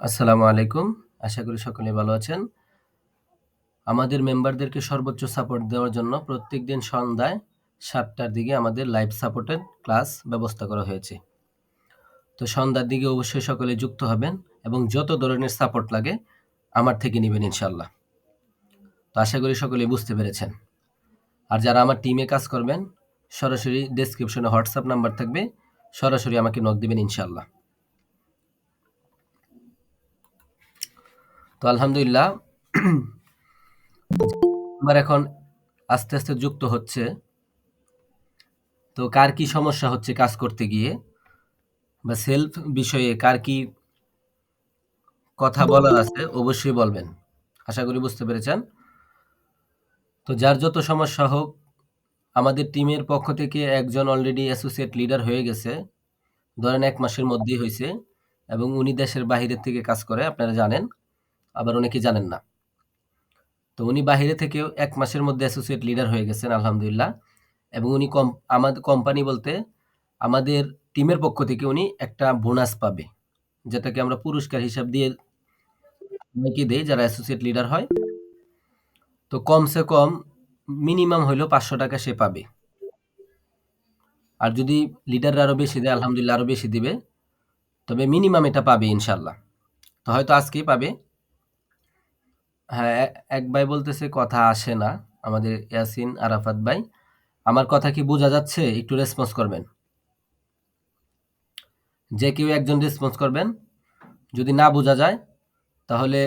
আসসালামু আলাইকুম। আশা করি সকলে ভালো আছেন। আমাদের মেম্বারদেরকে সর্বোচ্চ সাপোর্ট দেওয়ার জন্য প্রত্যেক দিন সন্ধ্যায় সাতটার দিকে আমাদের লাইভ সাপোর্টের ক্লাস ব্যবস্থা করা হয়েছে। তো সন্ধ্যার দিকে অবশ্যই সকলে যুক্ত হবেন এবং যত ধরনের সাপোর্ট লাগে, আমার থেকে নেবেন ইনশাল্লাহ তো আশা করি সকলে বুঝতে পেরেছেন। আর যারা আমার টিমে কাজ করবেন, সরাসরি ডেসক্রিপশনে হোয়াটসঅ্যাপ নাম্বার থাকবে। সরাসরি আমাকে নক দিবেন ইনশাআল্লাহ। তো আলহামদুলিল্লাহ আমার এখন আস্তে, আস্তে যুক্ত হচ্ছে। তো কার কি সমস্যা হচ্ছে কাজ করতে গিয়ে বা সেলফ বিষয়ে কার কি কথা বলার আছে অবশ্যই বলবেন। আশা করি বুঝতে পেরেছেন। তো যার যত সমস্যা হোক আমাদের টিমের পক্ষ থেকে একজন অলরেডি অ্যাসোসিয়েট লিডার হয়ে গেছে। ধরেন এক মাসের মধ্যেই হয়েছে এবং উনি দেশের বাহিরের থেকে কাজ করে আপনারা জানেন। আবার অনেকে জানেন না। তো উনি বাহিরে থেকেও এক মাসের মধ্যে অ্যাসোসিয়েট লিডার হয়ে গেছেন, আলহামদুলিল্লাহ। এবং উনি কম, আমাদের কোম্পানি বলতে আমাদের টিমের পক্ষ থেকে উনি একটা বোনাস পাবে। যেটাকে আমরা পুরস্কার হিসাব দিয়ে সবাইকে দেই যারা অ্যাসোসিয়েট লিডার হয়। তো কমসে কম মিনিমাম হইলেও ৳৫০০ সে পাবে। আর যদি লিডাররা আরও বেশি দেয়, আলহামদুলিল্লাহ আরও বেশি দিবে। তবে মিনিমাম এটা পাবে ইনশাল্লাহ তো হয়তো আজকেই পাবে। হ্যাঁ, এক ভাই বলতেছে কথা আসে না। আমাদের ইয়াসিন আরাফাত ভাই। আমার কথা কি বোঝা যাচ্ছে? একটু রেসপন্স করবেন। যে কেউ একজন রেসপন্স করবেন। যদি না বোঝা যায় তাহলে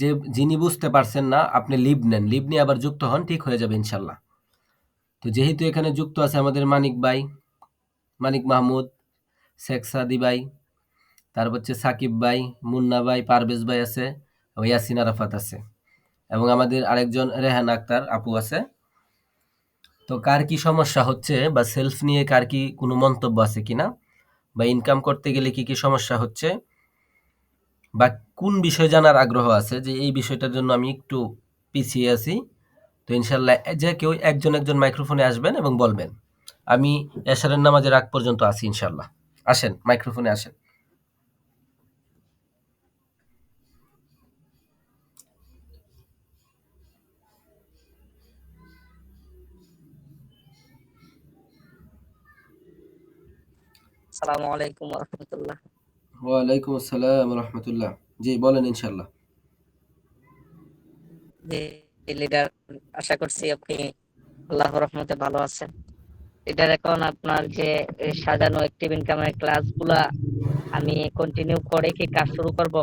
যে যিনি বুঝতে পারছেন না আপনি লিভ নেন। লিভ নিয়ে আবার যুক্ত হন ঠিক হয়ে যাবে ইনশাল্লাহ তো যেহেতু এখানে যুক্ত আছে আমাদের মানিক ভাই, মানিক মাহমুদ, শেখ সাদি ভাই, তারপর হচ্ছে সাকিব ভাই, মুন্না ভাই, পারভেজ ভাই আছে, ও ইয়াসিন আরাফাত আছে। এবং আমাদের আরেকজন রেহান আক্তার আপু আছে। তো কার কি সমস্যা হচ্ছে বা সেলফ নিয়ে কার কি কোনো মন্তব্য আছে কিনা বা ইনকাম করতে গেলে কি, কি সমস্যা হচ্ছে বা কোন বিষয় জানার আগ্রহ আছে যে এই বিষয়টার জন্য আমি একটু পিছিয়ে আছি। তো ইনশাল্লাহ যে কেউ একজন, একজন মাইক্রোফোনে আসবেন এবং বলবেন। আমি এশারের নামাজের আগ পর্যন্ত আছি ইনশাল্লাহ আসেন মাইক্রোফোনে আসেন। আসসালামু আলাইকুম ওয়া রাহমাতুল্লাহ। ওয়ালাইকুম আসসালাম ওয়া রাহমাতুল্লাহ। জি, বলেন ইনশাআল্লাহ। জি, লিডার আশা করছি আপনি আল্লাহর রহমতে ভালো আছেন। লিডার এখন আপনার যে সাজানো অ্যাক্টিভ ইনকামের ক্লাসগুলা আমি কন্টিনিউ করে কি কাজ শুরু করব?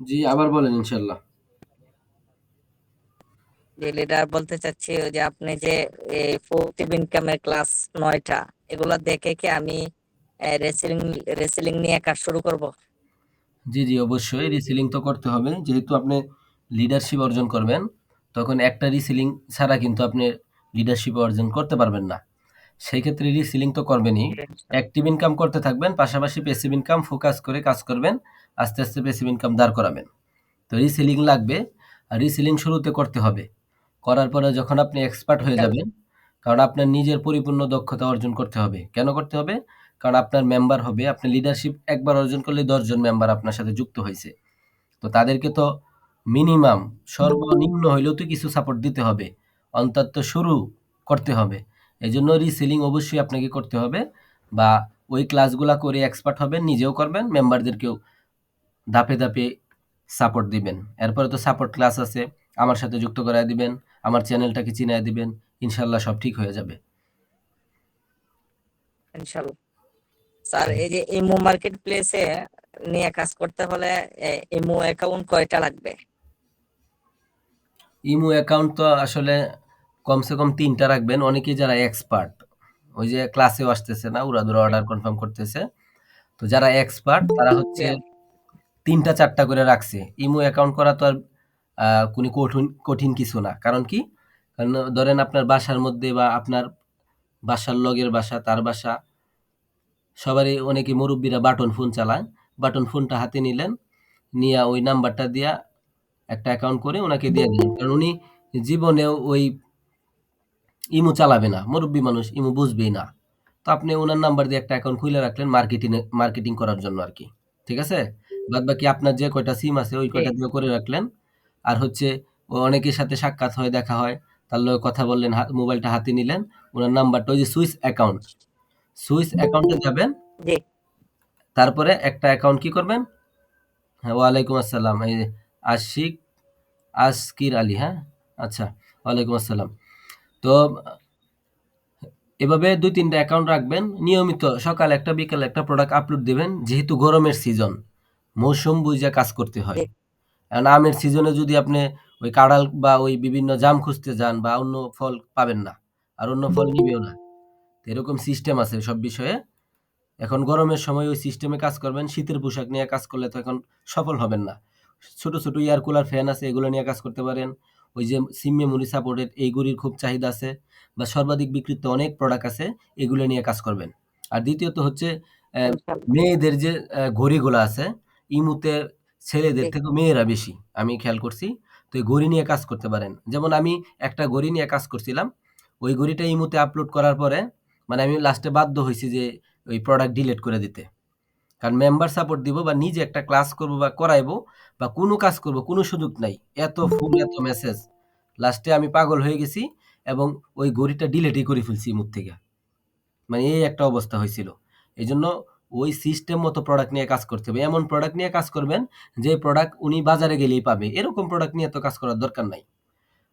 জি, আবার বলেন ইনশাআল্লাহ। জি, লিডার বলতে চাচ্ছি যে আপনি যে এই ইনকামের ক্লাস ৯ টা এগুলা দেখে কি আমি রেসিলিং রেসিলিং নিয়ে কাজ শুরু করব? জি, জি, অবশ্যই রিসেলিং তো করতে হবে। যেহেতু আপনি লিডারশিপ অর্জন করবেন, তখন একটা রিসেলিং ছাড়া কিন্তু আপনি লিডারশিপ অর্জন করতে পারবেন না। সেই ক্ষেত্রে রিসেলিং তো করবেনই। অ্যাক্টিভ ইনকাম করতে থাকবেন, পাশাপাশি প্যাসিভ ইনকাম ফোকাস করে কাজ করবেন। আস্তে, আস্তে প্যাসিভ ইনকাম দাঁড় করাবেন। তো রিসেলিং লাগবে। আর রিসেলিং শুরুতে করতে হবে। করার পরে যখন আপনি এক্সপার্ট হয়ে যাবেন, কারণ আপনার নিজের পরিপূর্ণ দক্ষতা অর্জন করতে হবে। কেন করতে হবে? কারণ আপনার মেম্বার হবে, আপনি লিডারশিপ একবার অর্জন করলে দশজন মেম্বার আপনার সাথে যুক্ত হয়েছে তো তাদেরকে তো মিনিমাম সর্বনিম্ন হইলেও তো কিছু সাপোর্ট দিতে হবে। অন্তত শুরু করতে হবে। এই জন্য রিসেলিং অবশ্যই আপনাকে করতে হবে বা ওই ক্লাসগুলা করে এক্সপার্ট হবেন, নিজেও করবেন, মেম্বারদেরকেও ধাপে, ধাপে সাপোর্ট দিবেন। এরপরে তো সাপোর্ট ক্লাস আছে। আমার সাথে যুক্ত করায় দিবেন। আমার চ্যানেলটাকে চিনায় দিবেন। ইনশাআল্লাহ সব ঠিক হয়ে যাবে। ইনশাআল্লাহ। স্যার এই যে ইমো মার্কেট প্লেসে নিয়ে কাজ করতে হলে ইমো অ্যাকাউন্ট কয়টা লাগবে? ইমো অ্যাকাউন্ট তো আসলে কমসে কম ৩ টা রাখবেন। অনেকেই যারা এক্সপার্ট, ওই যে ক্লাসেও আসতেছে না উড়াধুরা অর্ডার কনফার্ম করতেছে। তো যারা এক্সপার্ট তারা হচ্ছে ৩ টা ৪ টা করে রাখছে। ইমো অ্যাকাউন্ট করা তো আর কোনো কঠুন কঠিন কিছু না। কারণ কি? কারণ ধরেন আপনার বাসার মধ্যে বা আপনার বাসার লগের বাসা, তার বাসা সবারই অনেকে মুরুব্বিরা বাটন ফোন চালায়। বাটন ফোনটা হাতে নিলেন, নিয়ে ওই নাম্বারটা দিয়া একটা অ্যাকাউন্ট করে উনাকে দিয়ে দিলেন। কারণ উনি জীবনেও ওই ইমো চালাবে না মুরব্বী মানুষ ইমো বুঝবেই না তো আপনি ওনার নাম্বার দিয়ে একটা অ্যাকাউন্ট খুলে রাখলেন মার্কেটিং মার্কেটিং করার জন্য আর কি ঠিক আছে বাদ বাকি আপনার যে কয়টা সিম আছে ওই কয়টা দিয়ে করে রাখলেন আর হচ্ছে অনেকের সাথে সাক্ষাৎ হয় দেখা হয়। তার লগে কথা বললেন মোবাইলটা হাতে নিলেন। ওনার নাম্বারটা ওই যে সুইস অ্যাকাউন্ট। সুইস অ্যাকাউন্টে যাবেন। তারপরে একটা অ্যাকাউন্ট কি করবেন? হ্যাঁ ওয়ালাইকুম আসসালাম। এই আশিক আসকির আলী হ্যাঁ? আচ্ছা ওয়ালাইকুম আসসালাম। তো এভাবে দুই তিনটা অ্যাকাউন্ট রাখবেন। নিয়মিত সকাল একটা বিকাল একটা প্রোডাক্ট আপলোড দিবেন। যেহেতু গরমের সিজন মৌসুম বুঝে কাজ করতে হয়। কারণ আমের সিজনে যদি আপনি ওই কাঁড়াল বা ওই বিভিন্ন জাম খুঁজতে যান বা অন্য ফল পাবেন না আর অন্য ফল নিবেও না। তো এরকম সিস্টেম আছে সব বিষয়ে। এখন গরমের সময় ওই সিস্টেমে কাজ করবেন শীতের পোশাক নিয়ে কাজ করলে তো এখন সফল হবেন না। ছোট ছোট এয়ার কুলার ফ্যান আছে এগুলো নিয়ে কাজ করতে পারেন। ওই যে সিম মেমোরি সাপোর্টেড এইগুলির খুব চাহিদা আছে বা সর্বাধিক বিক্রিত অনেক প্রোডাক্ট আছে এগুলো নিয়ে কাজ করবেন। আর দ্বিতীয়ত হচ্ছে আহ, মেয়েদের যে ঘড়িগুলো আছে ইমুতে ছেলেদের থেকে মেয়েরা বেশি আমি খেয়াল করছি। তো এই ঘড়ি নিয়ে কাজ করতে পারেন। যেমন আমি একটা ঘড়ি নিয়ে কাজ করছিলাম ওই ঘড়িটা ইমুতে আপলোড করার পরে মানে আমি লাস্টে বাধ্য হয়েছি যে ওই প্রোডাক্ট ডিলিট করে দিতে। কারণ মেম্বার সাপোর্ট দিব বা নিজে একটা ক্লাস করব বা করাইবো বা কোনো কাজ করব কোনো সুযোগ নাই। এত ফুল এত মেসেজ লাস্টে আমি পাগল হয়ে গেছি এবং ওই ঘড়িটা ডিলেটই করে ফেলছি মুখ থেকে মানে এই একটা অবস্থা হয়েছিল। এই জন্য ওই সিস্টেম মতো প্রোডাক্ট নিয়ে কাজ করতে হবে। এমন প্রোডাক্ট নিয়ে কাজ করবেন যে প্রোডাক্ট উনি বাজারে গেলেই পাবে। এরকম প্রোডাক্ট নিয়ে তো কাজ করার দরকার নাই।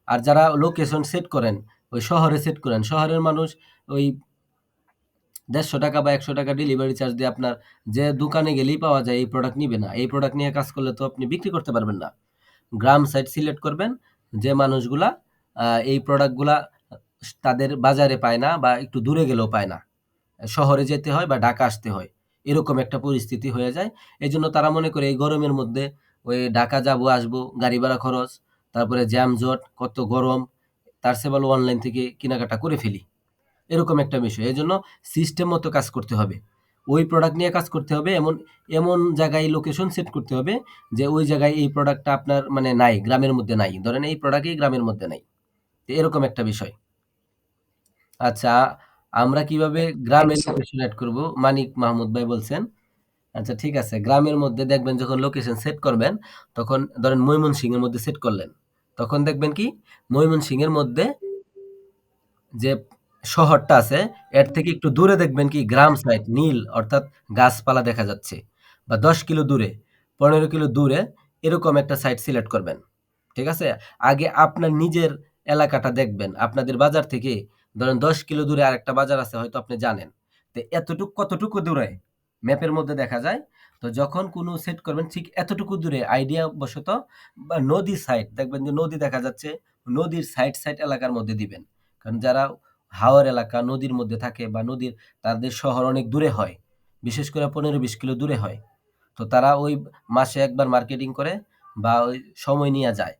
আর যারা লোকেশন সেট করেন, ওই শহরে সেট করেন, শহরের মানুষ ওই দেড়শো টাকা বা একশো টাকা ডেলিভারি চার্জ দিয়ে আপনার যে দোকানে গেলেই পাওয়া যায়, এই প্রোডাক্ট নিবে না। এই প্রোডাক্ট নিয়ে কাজ করলে তো আপনি বিক্রি করতে পারবেন না। গ্রাম সাইট সিলেক্ট করবেন, যে মানুষগুলা এই প্রোডাক্টগুলা তাদের বাজারে পায় না বা একটু দূরে গেলেও পায় না। শহরে যেতে হয় বা ঢাকা আসতে হয়। এরকম একটা পরিস্থিতি হয়ে যায়। এই জন্য তারা মনে করে এই গরমের মধ্যে ওই ঢাকা যাব, আসব, গাড়ি ভাড়া খরচ, তারপরে জ্যাম জট, কত গরম, তার চেয়ে ভালো অনলাইন থেকে কেনাকাটা করে ফেলি। এরকম একটা বিষয়। এই জন্য সিস্টেম মতো কাজ করতে হবে। ওই প্রোডাক্ট নিয়ে কাজ করতে হবে, এমন এমন জায়গায় লোকেশন সেট করতে হবে যে ওই জায়গায় এই প্রোডাক্টটা আপনার মানে নাই, গ্রামের মধ্যে নাই। ধরেন এই প্রোডাক্টই গ্রামের মধ্যে নাই। এরকম একটা বিষয়। আচ্ছা আমরা কীভাবে গ্রামের ইনশাল্লাহ লোকেশন অ্যাড করব? মানিক মাহমুদ ভাই বলছেন। আচ্ছা ঠিক আছে। গ্রামের মধ্যে দেখবেন যখন লোকেশন সেট করবেন তখন ধরেন ময়মনসিংহ এর মধ্যে সেট করলেন। তখন দেখবেন কি? ময়মনসিংহ এর মধ্যে যে শহরটা আছে এর থেকে একটু দূরে দেখবেন কি? গ্রাম সাইড নীল অর্থাৎ গাছপালা দেখা যাচ্ছে। বা দশ কিলো দূরে পনেরো কিলো দূরে এরকম একটা সাইট সিলেক্ট করবেন। ঠিক আছে? আগে আপনার নিজের এলাকাটা দেখবেন। আপনাদের বাজার থেকে ধরেন দশ কিলো দূরে আরেকটা বাজার আছে, হয়তো আপনি জানেন। তো এতটুকু কতটুকু দূরে? ম্যাপের মধ্যে দেখা যায়। তো যখন কোনো সেট করবেন, ঠিক এতটুকু দূরে আইডিয়া বশত বা নদী সাইড দেখবেন যে নদী দেখা যাচ্ছে, নদীর সাইড সাইড এলাকার মধ্যে দিবেন। কারণ যারা হাওয়ার এলাকা, নদীর মধ্যে থাকে বা নদীর, তাদের শহর অনেক দূরে হয়। বিশেষ করে পনেরো বিশ কিলো দূরে হয়। তো তারা ওই মাসে একবার মার্কেটিং করে বা ওই সময় নিয়ে যায়।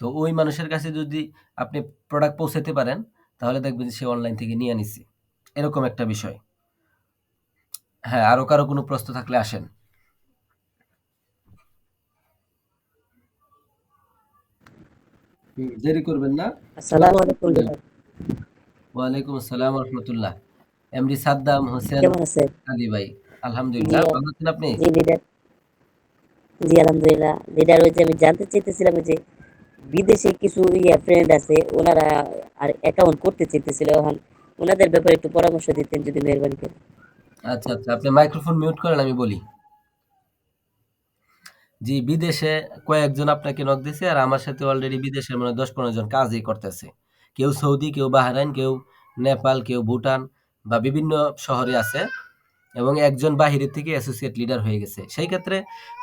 তো ওই মানুষের কাছে যদি আপনি প্রোডাক্ট পৌঁছাতে পারেন তাহলে দেখবেন যে সে অনলাইন থেকে নিয়ে নিছে। এরকম একটা বিষয়। হ্যাঁ আরও কারও কোনো প্রশ্ন থাকলে আসেন। দেরি করবেন না। আসসালামু আলাইকুম ওয়ালাইকুম আসসালাম রহমতুল্লাহ। এমডি সাদ্দাম হোসেন কেমন আছেন? আলী ভাই আলহামদুলিল্লাহ ভালো আছেন আপনি? জি লিডার জি আলহামদুলিল্লাহ। লিডার ওই যে আমি জানতে চাইতেছিলাম যে বিদেশে কিছু ইয়া ফ্রেন্ড আছে, ওনারা আর অ্যাকাউন্ট করতে চাইতেছিল এখন। ওনাদের ব্যাপারে একটু পরামর্শ দিতেন যদি মেহরবানি করেন আচ্ছা আচ্ছা আপনি মাইক্রোফোন মিউট করেন, আমি বলি। জি, বিদেশে কয়েকজন আপনাকে নক দিছে, আর আমার সাথে অলরেডি বিদেশের মানে দশ পনেরো জন কাজই করতেছে। কেউ সৌদি, কেউ বাহরাইন, কেউ নেপাল, কেউ ভুটান বা বিভিন্ন শহরে আছে এবং একজন বাহিরের থেকে অ্যাসোসিয়েট লিডার হয়ে গেছে। সেই ক্ষেত্রে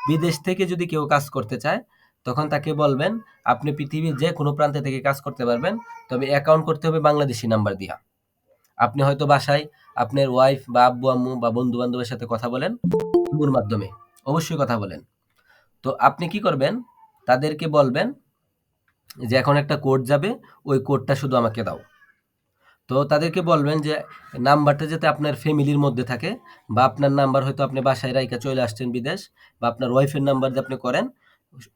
বিদেশ থেকে যদি কেউ কাজ করতে চায় তখন তাকে বলবেন, আপনি পৃথিবীর যে কোনো প্রান্তে থেকে কাজ করতে পারবেন, তবে অ্যাকাউন্ট করতে হবে বাংলাদেশি নাম্বার দিয়া। আপনি হয়তো বাসায় আপনার ওয়াইফ বা আব্বু, আম্মু বা বন্ধু বান্ধবের সাথে কথা বলেন, ইমোর মাধ্যমে অবশ্যই কথা বলেন। তো আপনি কি করবেন? তাদেরকে বলবেন যে, এখন একটা কোড যাবে, ওই কোডটা শুধু আমাকে দাও। তো তাদেরকে বলবেন যে নাম্বারটা যাতে আপনার ফ্যামিলির মধ্যে থাকে বা আপনার নাম্বার হয়তো আপনি বাসায় রাইকা চলে আসছেন বিদেশ বা আপনার ওয়াইফের নাম্বার যে আপনি করেন,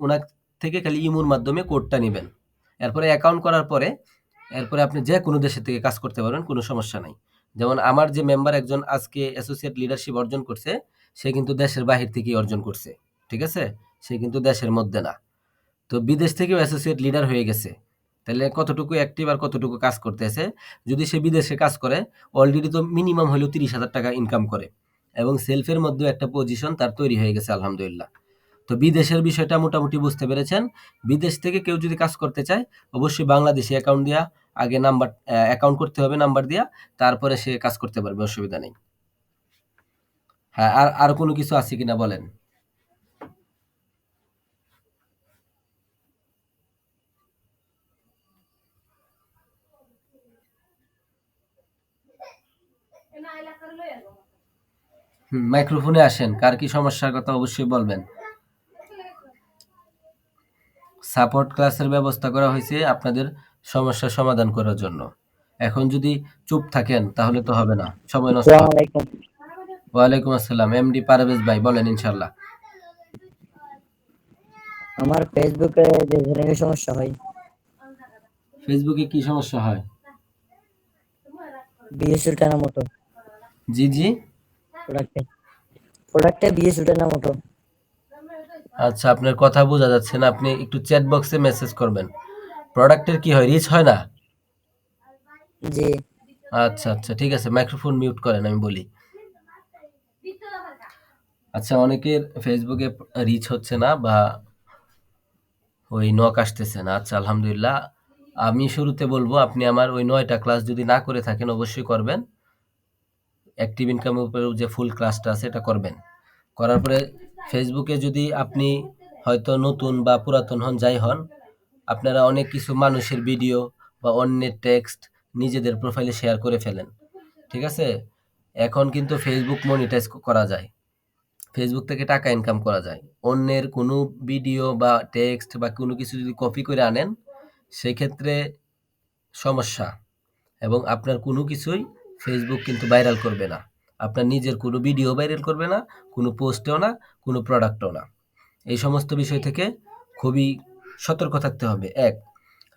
ওনার থেকে খালি ইমোর মাধ্যমে কোডটা নেবেন। এরপরে অ্যাকাউন্ট করার পরে, এরপরে আপনি যে কোনো দেশের থেকে কাজ করতে পারবেন, কোনো সমস্যা নাই। যেমন আমার যে মেম্বার একজন আজকে অ্যাসোসিয়েট লিডারশিপ অর্জন করছে, সে কিন্তু দেশের বাহির থেকেই অর্জন করছে, ঠিক আছে? সে কিন্তু দেশের মধ্যে না। তো বিদেশ থেকেও অ্যাসোসিয়েট লিডার হয়ে গেছে। তাহলে কতটুকু অ্যাক্টিভ আর কতটুকু কাজ করতেছে যদি সে বিদেশে কাজ করে অলরেডি তো মিনিমাম হলেও তিরিশ হাজার টাকা ইনকাম করে। এবং সেলফের মধ্যেও একটা পজিশন তার তৈরি হয়ে গেছে, আলহামদুলিল্লাহ। তো বিদেশের বিষয়টা মোটামুটি বুঝতে পেরেছেন। বিদেশ থেকে কেউ যদি কাজ করতে চায়, অবশ্যই বাংলাদেশি অ্যাকাউন্ট দিয়া, আগে নাম্বার অ্যাকাউন্ট করতে হবে নাম্বার দিয়া, তারপরে সে কাজ করতে পারবে, অসুবিধা নেই। হ্যাঁ আর আর কোনো কিছু আছে কিনা বলেন? মাইক্রোফোনে আসেন, কার কি সমস্যার কথা অবশ্যই বলবেন। সাপোর্ট ক্লাসের ব্যবস্থা করা হয়েছে আপনাদের সমস্যার সমাধান করার জন্য। এখন যদি চুপ থাকেন তাহলে তো হবে না। সময় নষ্ট। ওয়ালাইকুম আসসালাম। এমডি পারভেজ ভাই বলেন ইনশাল্লাহ আমার ফেসবুকে যে ধরনের সমস্যা হয় ফেসবুকে কি সমস্যা হয়? বিএসএল টানা মতো। জি জি। প্রোডাক্টে। প্রোডাক্টে বিএস উল্টানোর মতো। আচ্ছা আপনার কথা বোঝা যাচ্ছে না। আপনি একটু চ্যাট বক্সে মেসেজ করবেন। প্রোডাক্টের কি হয়? রিচ হয় না? জি। আচ্ছা আচ্ছা ঠিক আছে। মাইক্রোফোন মিউট করেন আমি বলি। আচ্ছা অনেকের ফেসবুকে রিচ হচ্ছে না বা ওই নক আসতেছে না। আচ্ছা আলহামদুলিল্লাহ। আমি শুরুতে বলব আপনি আমার ওই নয়টা ক্লাস যদি না করে থাকেন অবশ্যই করবেন। অ্যাক্টিভ ইনকামের উপরে যে ফুল ক্লাসটা আছে এটা করবেন। করার পরে ফেসবুকে যদি আপনি হয়তো নতুন বা পুরাতন হন, যাই হন, আপনারা অনেক কিছু মানুষের ভিডিও বা অন্যের টেক্সট নিজেদের প্রোফাইলে শেয়ার করে ফেলেন, ঠিক আছে? এখন কিন্তু ফেসবুক মনিটাইজ করা যায়। ফেসবুক থেকে টাকা ইনকাম করা যায়। অন্যের কোনো ভিডিও বা টেক্সট বা কোনো কিছু যদি কপি করে আনেন সেই ক্ষেত্রে সমস্যা এবং আপনার কোনো কিছুই ফেসবুক কিন্তু ভাইরাল করবে না। আপনার নিজের কোনো ভিডিও ভাইরাল করবে না, কোনো পোস্টেও না কোনো প্রোডাক্টও না। এই সমস্ত বিষয় থেকে খুবই সতর্ক থাকতে হবে। এক,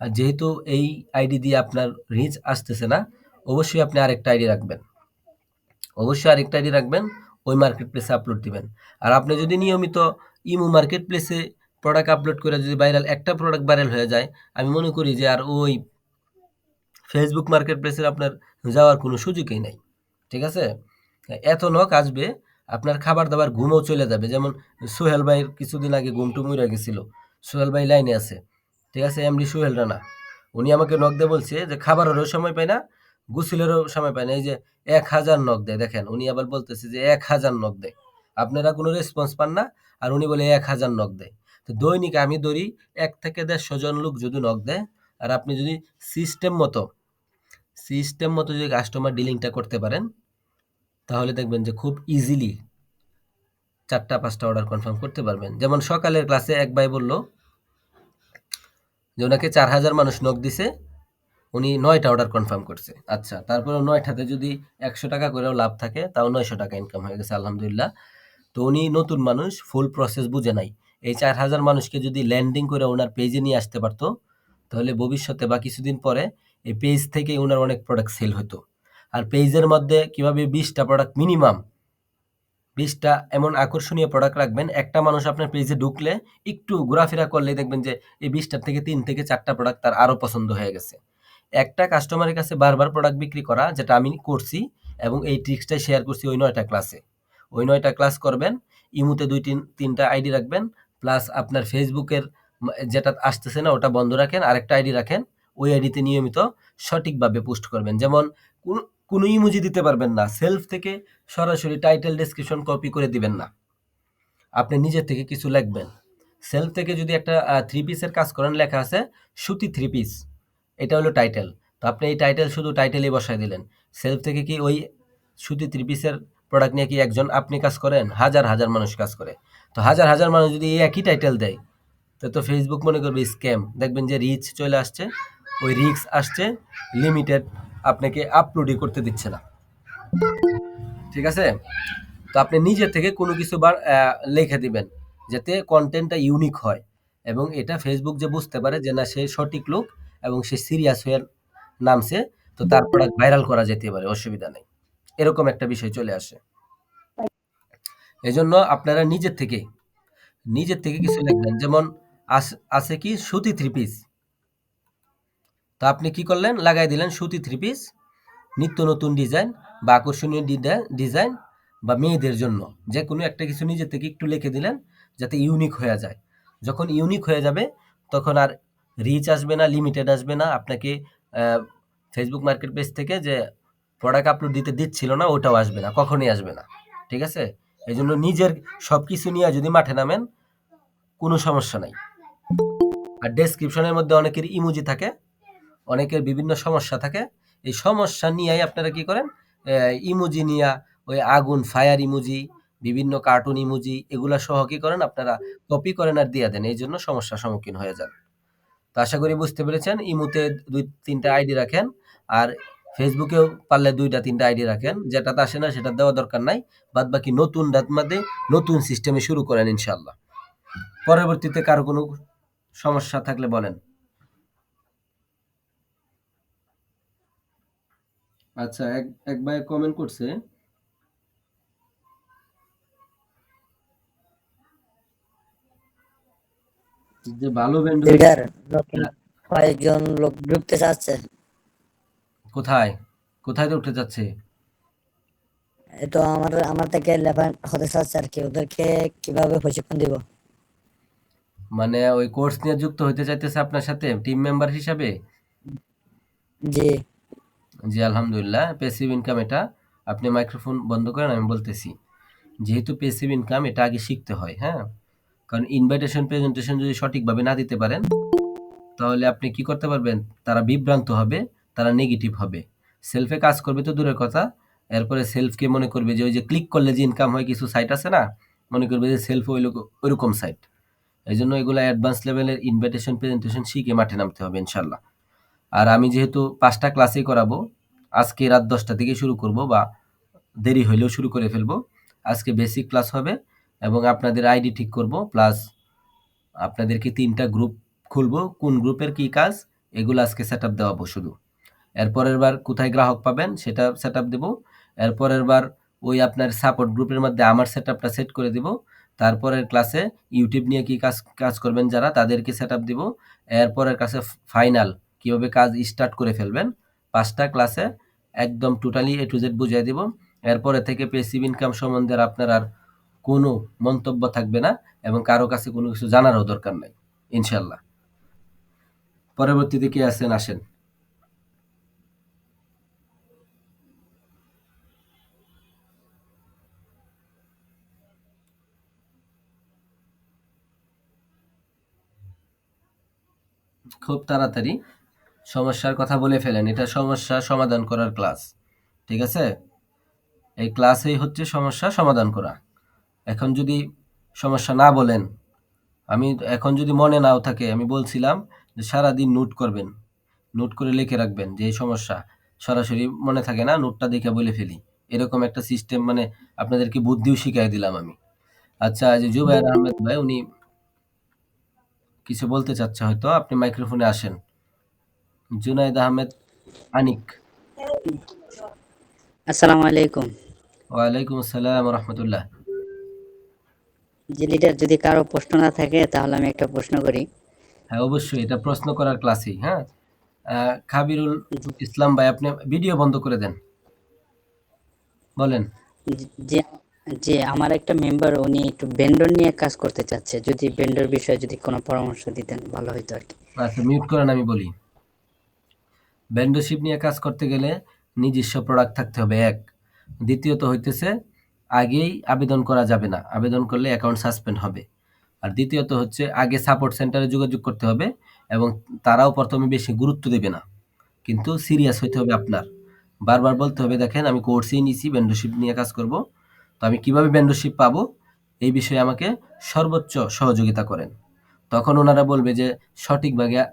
আর যেহেতু এই আইডি দিয়ে আপনার রিচ আসতেছে না, অবশ্যই আপনি আরেকটা আইডি রাখবেন। অবশ্যই আরেকটা আইডি রাখবেন, ওই মার্কেট প্লেসে আপলোড দিবেন। আর আপনি যদি নিয়মিত ইমো মার্কেট প্লেসে প্রোডাক্ট আপলোড করে যদি ভাইরাল একটা প্রোডাক্ট ভাইরাল হয়ে যায়, আমি মনে করি যে আর ওই ফেসবুক মার্কেট প্লেসের আপনার যাওয়ার কোনো সুযোগই নাই। ঠিক আছে? এত নক আসবে আপনার খাবার দাবার ঘুমও চলে যাবে। যেমন সোহেল ভাইয়ের কিছুদিন আগে ঘুম টুম উড়ে গেছিল। সোহেল ভাই লাইনে আছে। ঠিক আছে, এমডি সোহেল রানা। উনি আমাকে নক দিয়ে বলছে যে খাবারেরও সময় পায় না, গুসিলেরও সময় পায় না। এই যে এক হাজার নক দেয়, দেখেন। উনি আবার বলতেছে যে, এক হাজার নক দেয়। আপনারা কোনো রেসপন্স পান না, আর উনি বলে, এক হাজার নক দেয়। তো দৈনিক আমি ধরি, এক থেকে দেড়শো জন লোক যদি নক দেয়, আর আপনি যদি সিস্টেম মতো সিস্টেম মতো যদি কাস্টমার ডিলিংটা করতে পারেন তাহলে দেখবেন যে খুব ইজিলি চারটা, পাঁচটা অর্ডার কনফার্ম করতে পারবেন। যেমন সকালের ক্লাসে এক ভাই বলল যে ওনাকে চার হাজার মানুষ নক দিছে, উনি নয়টা অর্ডার কনফার্ম করছে। আচ্ছা তারপরে নয়টাতে যদি একশো টাকা করেও লাভ থাকে, তাও নয়শো টাকা ইনকাম হয়ে গেছে, আলহামদুলিল্লাহ। তো উনি নতুন মানুষ ফুল প্রসেস বুঝে নাই। এই চার হাজার মানুষকে যদি ল্যান্ডিং করে ওনার পেজে নিয়ে আসতে পারতো, তাহলে ভবিষ্যতে বা কিছুদিন পরে এই পেজ থেকে ওনার অনেক প্রোডাক্ট সেল হতো। আর পেজের মধ্যে কীভাবে বিশটা প্রোডাক্ট মিনিমাম বিশটা এমন আকর্ষণীয় প্রোডাক্ট রাখবেন, একটা মানুষ আপনার পেজে ঢুকলে একটু ঘোরাফেরা করলে দেখবেন যে এই বিশটার থেকে তিন থেকে চারটা প্রোডাক্ট তার আরও পছন্দ হয়ে গেছে। একটা কাস্টমারের কাছে বারবার প্রোডাক্ট বিক্রি করা, যেটা আমি করছি এবং এই ট্রিক্সটাই শেয়ার করছি ওই নয়টা ক্লাসে ওই নয়টা ক্লাস করবেন, ইমুতে দুই তিন, তিনটা আইডি রাখবেন প্লাস আপনার ফেসবুকের যেটা আসতেছে না, ওটা বন্ধ রাখেন, আরেকটা আইডি রাখেন, ওই আইডিতে নিয়মিত সঠিকভাবে পোস্ট করবেন। যেমন কোন- কোনো ইমোজি দিতে পারবেন না। সেলফ থেকে সরাসরি টাইটেল ডেসক্রিপশন কপি করে দিবেন না। আপনি নিজের থেকে কিছু লিখবেন। সেলফ থেকে যদি একটা থ্রি পিসের কাজ করেন, লেখা আছে, সুতি থ্রি পিস এটা হলো টাইটেল তো আপনি এই টাইটেল শুধু টাইটেলই বসায় দিলেন। সেলফ থেকে কি ওই সুতি থ্রি পিসের প্রোডাক্ট নিয়ে কি একজন আপনি কাজ করেন? হাজার হাজার মানুষ কাজ করে। তো হাজার হাজার মানুষ যদি এই একই টাইটেল দেয়, তো তো ফেসবুক মনে করবে স্ক্যাম দেখবেন যে রিচ চলে আসছে। ওই রিক্স আসছে লিমিটেড আপনাকে আপলোডই করতে দিচ্ছে না। ঠিক আছে? তো আপনি নিজে থেকে কোনো কিছু বার লিখে দিবেন যাতে কন্টেন্টটা ইউনিক হয় এবং এটা ফেসবুক যে বুঝতে পারে যে না, সে সঠিক লোক এবং সে সিরিয়াস হয়ে নামছে, তো তার ভাইরাল করা যেতে পারে, অসুবিধা নেই। এরকম একটা বিষয় চলে আসে। এজন্য আপনারা নিজের থেকে নিজের থেকে কিছু লিখবেন। যেমন আছে কি? সুতি থ্রি পিস তো আপনি কি করলেন? লাগাই দিলেন সুতি থ্রি পিস নিত্য নতুন ডিজাইন বা আকর্ষণীয় ডিজাইন বা মেয়েদের জন্য। যে কোনো একটা কিছু নিজে থেকে একটু লিখে দিলেন যাতে ইউনিক হয়ে যায়। যখন ইউনিক হয়ে যাবে, তখন আর রিচ আসবে না লিমিটেড আসবে না। আপনাকে ফেসবুক মার্কেট প্লেস থেকে যে প্রোডাক্ট আপলোড দিতে দিচ্ছিল না, ওটাও আসবে না, কখনোই আসবে না। ঠিক আছে? এই জন্য নিজের সব কিছু নিয়ে যদি মাঠে নামেন, কোনো সমস্যা নাই। আর ডেসক্রিপশনের মধ্যে অনেকের ইমোজি থাকে। অনেকের বিভিন্ন সমস্যা থাকে। এই সমস্যা নিয়েই আপনারা কি করেন? ইমোজি নিয়া ওই আগুন, ফায়ার ইমোজি, বিভিন্ন কার্টুন ইমোজি এগুলা সহ কি করেন? আপনারা কপি করেন আর দিয়ে দেন। এই জন্য সমস্যার সম্মুখীন হয়ে যান। তো আশা করি বুঝতে পেরেছেন। ইমুতে দুই, তিনটা আইডি রাখেন আর ফেসবুকেও পারলে দুইটা, তিনটা আইডি রাখেন। যেটাতে আসে না সেটা দেওয়া দরকার নাই। বাদ বাকি নতুন মধ্যে নতুন সিস্টেমে শুরু করেন ইনশাল্লাহ পরবর্তীতে কারও কোনো সমস্যা থাকলে বলেন। আচ্ছা এক এক ভাই কমেন্ট করছে। যে ভালো ভেন্ডর কয়েকজন লোক ঢুকতে চাচ্ছে। কোথায়? কোথায় তো উঠে যাচ্ছে তো আমার আমার থেকে লেফান হতে চাচ্ছে আর কি ওদেরকে কীভাবে প্রশিক্ষণ দিব? মানে ওই কোর্স নিয়ে যুক্ত হতে চাইতেছে আপনার সাথে টিম মেম্বার হিসাবে? জি। জি, আলহামদুলিল্লাহ। পেসিভ ইনকাম এটা আপনি মাইক্রোফোন বন্ধ করেন, আমি বলতেছি। যেহেতু পেসিভ ইনকাম এটা আগে শিখতে হয় হ্যাঁ? কারণ ইনভাইটেশন প্রেজেন্টেশন যদি সঠিকভাবে না দিতে পারেন, তাহলে আপনি কি করতে পারবেন? তারা বিভ্রান্ত হবে, তারা নেগেটিভ হবে। সেলফে কাজ করবে তো দূরের কথা, এরপরে সেলফকে মনে করবে যে ওই যে ক্লিক করলে যে ইনকাম হয়, কিছু সাইট আছে না, মনে করবে যে সেলফ ওই ওইরকম সাইট এই জন্য এগুলো অ্যাডভান্স লেভেলের ইনভাইটেশন প্রেজেন্টেশন শিখে মাঠে নামতে হবে, ইনশাল্লাহ। আর আমি যেহেতু পাঁচটা ক্লাসেই করাবো, আজকে রাত দশটা থেকে শুরু করব বা দেরি হইলেও শুরু করে ফেলব। আজকে বেসিক ক্লাস হবে এবং আপনাদের আইডি ঠিক করব প্লাস আপনাদেরকে তিনটা গ্রুপ খুলবো, কোন গ্রুপের কি কাজ, এগুলো আজকে সেট আপ দেওয়াবো শুধু। এরপরের বার কোথায় গ্রাহক পাবেন সেটা সেট আপ দেবো। এরপরের বার ওই আপনার সাপোর্ট গ্রুপের মধ্যে আমার সেট আপটা সেট করে দিব। তারপরের ক্লাসে ইউটিউব নিয়ে কি কাজ কাজ করবেন যারা, তাদেরকে সেট আপ দিব। এরপরের ক্লাসে ফাইনাল কীভাবে কাজ স্টার্ট করে ফেলবেন? পাঁচটা ক্লাসে একদম টোটালি এ টু জেড বুঝিয়ে দিব। এরপরে থেকে পেসিভ ইনকাম সম্বন্ধে আপনার আর কোনো মন্তব্য থাকবে না এবং কারও কাছে কোনো কিছু জানারও দরকার নাই ইনশাল্লাহ পরবর্তীতে কে আসেন আসেন। খুব তাড়াতাড়ি সমস্যার কথা বলে ফেলেন। এটা সমস্যা সমাধান করার ক্লাস, ঠিক আছে? এই ক্লাসেই হচ্ছে সমস্যা সমাধান করা। এখন যদি সমস্যা না বলেন, আমি এখন যদি মনে নাও থাকে, আমি বলছিলাম যে সারাদিন নোট করবেন, নোট করে লিখে রাখবেন যে এই সমস্যা। সরাসরি মনে থাকে না, নোটটা দেখে বলে ফেলি। এরকম একটা সিস্টেম মানে আপনাদেরকে বুদ্ধিও শিখাই দিলাম আমি। আচ্ছা যে জুবাইর আহমেদ ভাই, উনি কিছু বলতে চাচ্ছে হয়তো, আপনি মাইক্রোফোনে আসেন। জুনাইদ আহমেদ আনিক। আসসালামু আলাইকুম। ওয়ালাইকুম আসসালাম রহমতুল্লাহ জি লিডার যদি কারও প্রশ্ন না থাকে তাহলে আমি একটা প্রশ্ন করি। হ্যাঁ অবশ্যই এটা প্রশ্ন করার ক্লাসই হ্যাঁ? খাবিরুল ইসলাম ভাই আপনি ভিডিও বন্ধ করে দেন। বলেন। যে যে আমার একটা মেম্বার উনি একটু ভেন্ডর নিয়ে কাজ করতে চাচ্ছে। যদি ভেন্ডর বিষয়ে যদি কোনো পরামর্শ দিতেন ভালো হতো আর কি। আচ্ছা মিউট করেন আমি বলি। ভেন্ডরশিপ নিয়ে কাজ করতে গেলে নিজস্ব প্রোডাক্ট থাকতে হবে, এক। দ্বিতীয়ত হইতেছে, আগেই আবেদন করা যাবে না। আবেদন করলে অ্যাকাউন্ট সাসপেন্ড হবে। আর দ্বিতীয়ত হচ্ছে, আগে সাপোর্ট সেন্টারে যোগাযোগ করতে হবে এবং তারাও প্রথমে বেশি গুরুত্ব দেবে না। কিন্তু সিরিয়াস হইতে হবে আপনার। বারবার বলতে হবে, দেখেন, আমি কোর্সেই নিছি ভেন্ডরশিপ নিয়ে কাজ করব। তো আমি কীভাবে ভেন্ডরশিপ পাবো? এই বিষয়ে আমাকে সর্বোচ্চ সহযোগিতা করেন। তখন ওনারা বলবে যে সঠিকভাবে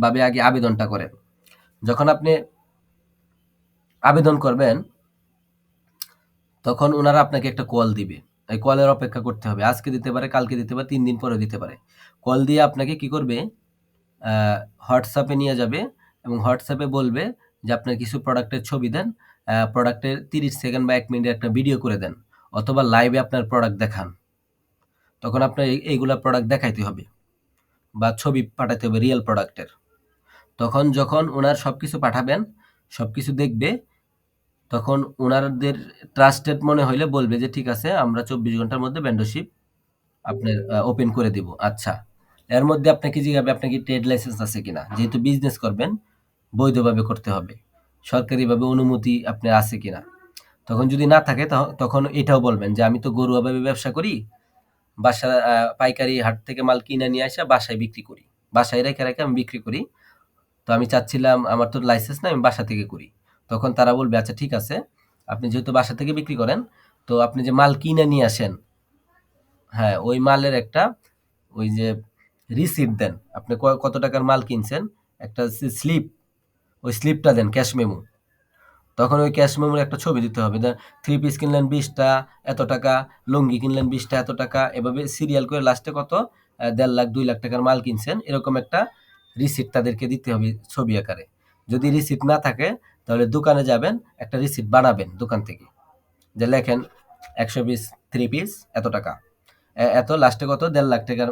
ভাবে আগে আবেদনটা করেন। যখন আপনি আবেদন করবেন, তখন ওনারা আপনাকে একটা কল দিবে। এই কলের অপেক্ষা করতে হবে। আজকে দিতে পারে, কালকে দিতে পারে, তিন দিন পরে দিতে পারে। কল দিয়ে আপনাকে কি করবে? হোয়াটসঅ্যাপে নিয়ে যাবে এবং হোয়াটসঅ্যাপে বলবে যে আপনার কিছু প্রোডাক্টের ছবি দেন। প্রোডাক্টের তিরিশ সেকেন্ড বা এক মিনিটের একটা ভিডিও করে দেন অথবা লাইভে আপনার প্রোডাক্ট দেখান। তখন আপনার এই- এইগুলা প্রোডাক্ট দেখাইতে হবে বা ছবি পাঠাতে হবে রিয়েল প্রোডাক্টের তখন যখন ওনার সব কিছু পাঠাবেন সব কিছু দেখবে, তখন ওনাদের ট্রাস্টেড মনে হইলে বলবে যে, ঠিক আছে, আমরা চব্বিশ ঘণ্টার মধ্যে মেম্বারশিপ আপনার ওপেন করে দিব। আচ্ছা এর মধ্যে আপনাকে জিজ্ঞাবে আপনার কি ট্রেড লাইসেন্স আছে কিনা। যেহেতু বিজনেস করবেন, বৈধভাবে করতে হবে। সরকারিভাবে অনুমতি আপনার আছে কিনা। তখন যদি না থাকে তখ- তখন এটাও বলবেন যে, আমি তো গরুয়াভাবে ব্যবসা করি, বাসা পাইকারি হাট থেকে মাল কিনে নিয়ে আসা, বাসায় বিক্রি করি। বাসায় রেখে রেখে আমি বিক্রি করি। তো আমি চাচ্ছিলাম আমার তো লাইসেন্স না আমি বাসা থেকে করি। তখন তারা বলবে আচ্ছা ঠিক আছে। আপনি যেহেতু বাসা থেকে বিক্রি করেন, তো আপনি যে মাল কিনে নিয়ে আসেন হ্যাঁ ওই মালের একটা ওই যে রিসিপ্ট দেন। আপনি কত টাকার মাল কিনছেন? একটা স্লিপ ওই স্লিপটা দেন ক্যাশ মেমো তখন ওই ক্যাশ মেমোর একটা ছবি দিতে হবে। থ্রি পিস কিনলেন বিশটা, এত টাকা, লুঙ্গি কিনলেন বিশটা, এত টাকা, এভাবে সিরিয়াল করে লাস্টে কত? দেড় লাখ, দুই লাখ টাকার মাল কিনছেন। এরকম একটা রিসিপ্ট তাদেরকে দিতে হবে ছবি আকারে। যদি রিসিপ্ট না থাকে, তাহলে দোকানে যাবেন, একটা রিসিপ্ট বানাবেন দোকান থেকে। যে লেখেন, একশো পিস থ্রি পিস এত টাকা। এত লাস্টে কত? দেড় লাখ টাকার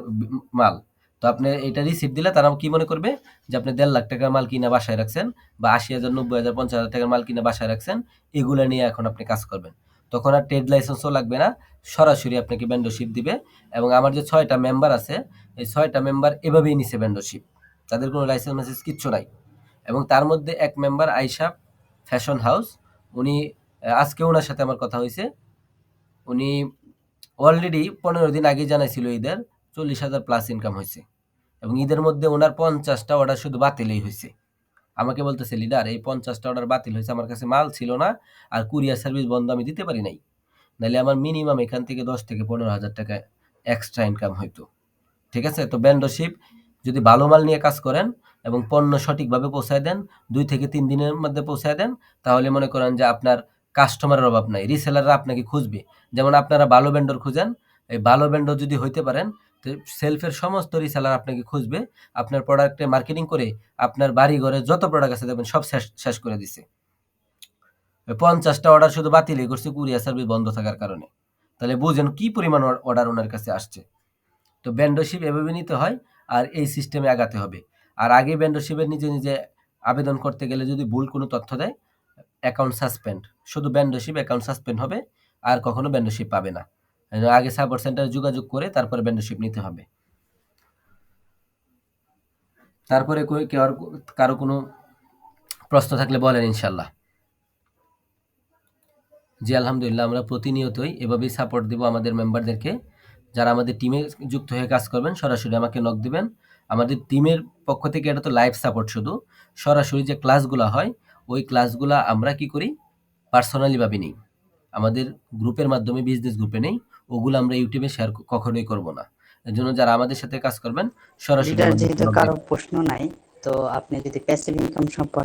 মাল। তো আপনি এটা রিসিপ্ট দিলে তারা কি মনে করবে? যে আপনি দেড় লাখ টাকার মাল কিনা বাসায় রাখছেন বা আশি হাজার, নব্বই হাজার, পঞ্চাশ হাজার টাকার মাল কিনা বাসায় রাখছেন, এগুলো নিয়ে এখন আপনি কাজ করবেন। তখন আর ট্রেড লাইসেন্সও লাগবে না, সরাসরি আপনাকে মেম্বারশিপ দিবে। এবং আমার যে ছয়টা মেম্বার আছে, এই ছয়টা মেম্বার এভাবেই নিছে মেম্বারশিপ তাদের কোনো লাইসেন্স মেসেজ কিচ্ছু নাই। এবং তার মধ্যে এক মেম্বার আইসা ফ্যাশন হাউস উনি আজকে ওনার সাথে আমার কথা হয়েছে। উনি অলরেডি পনেরো দিন আগে জানাইছিল ঈদের, চল্লিশ হাজার প্লাস ইনকাম হয়েছে। এবং ঈদের মধ্যে ওনার পঞ্চাশটা অর্ডার শুধু বাতিলই হয়েছে। আমাকে বলতেছে, লিডার, এই পঞ্চাশটা অর্ডার বাতিল হয়েছে, আমার কাছে মাল ছিল না, আর কুরিয়ার সার্ভিস বন্ধ আমি দিতে পারি নাই। নাহলে আমার মিনিমাম এখান থেকে দশ থেকে পনেরো হাজার টাকা এক্সট্রা ইনকাম হইতো। ঠিক আছে? তো ব্যান্ডশিপ যদি ভালো মাল নিয়ে কাজ করেন এবং পণ্য সঠিকভাবে পৌঁছায় দেন, দুই থেকে তিন দিনের মধ্যে পৌঁছায় দেন, তাহলে মনে করেন যে আপনার কাস্টমারের অভাব নাই রিসেলাররা আপনাকে খুঁজবে। যেমন আপনারা ভালো ভেন্ডর খুঁজেন, এই ভালো ভেন্ডর যদি হইতে পারেন, তো সেলফের সমস্ত রিসেলার আপনাকে খুঁজবে, আপনার প্রোডাক্টে মার্কেটিং করে আপনার বাড়ি ঘরে যত প্রোডাক্ট আছে দেখবেন সব শেষ শেষ করে দিছে। পঞ্চাশটা অর্ডার শুধু বাতিলই করছে কুরিয়ার সার্ভিস বন্ধ থাকার কারণে। তাহলে বুঝেন কি পরিমাণ অর্ডার ওনার কাছে আসছে। তো ব্যান্ডশিপ এভাবে নিতে হয় আর এই সিস্টেমে আগাতে হবে। আর আগে ব্যান্ডশিপের নিজে নিজে আবেদন করতে গেলে যদি ভুল কোনো তথ্য দেয় অ্যাকাউন্ট সাসপেন্ড শুধু ব্যান্ডশিপ অ্যাকাউন্ট সাসপেন্ড হবে, আর কখনো ব্যান্ডশিপ পাবে না। আগে সাপোর্ট সেন্টারে যোগাযোগ করে তারপরে ব্যান্ডশিপ নিতে হবে। তারপরে কেউ কারও কোনো প্রশ্ন থাকলে বলেন ইনশাল্লাহ। জি, আলহামদুলিল্লাহ, আমরা প্রতিনিয়তই এভাবেই সাপোর্ট দেব আমাদের মেম্বারদেরকে যারা আমাদের টিমে যুক্ত হয়ে কাজ করবেন সরাসরি আমাকে নক দিবেন। আমাদের টিমের পক্ষ থেকে এটা তো লাইভ সাপোর্ট শুধু। সরাসরি যে ক্লাসগুলো হয় ওই ক্লাসগুলো আমরা কি করি? পার্সোনালি ভাবে নেই। আমাদের গ্রুপের মাধ্যমে বিজনেস গ্রুপে নেই। ওগুলো আমরা ইউটিউবে শেয়ার কখনোই করব না। এর জন্য যারা আমাদের সাথে কাজ করবেন সরাসরি যেহেতু কারও প্রশ্ন নাই তো আপনি যদি প্যাসিভ ইনকাম সম্পর্কে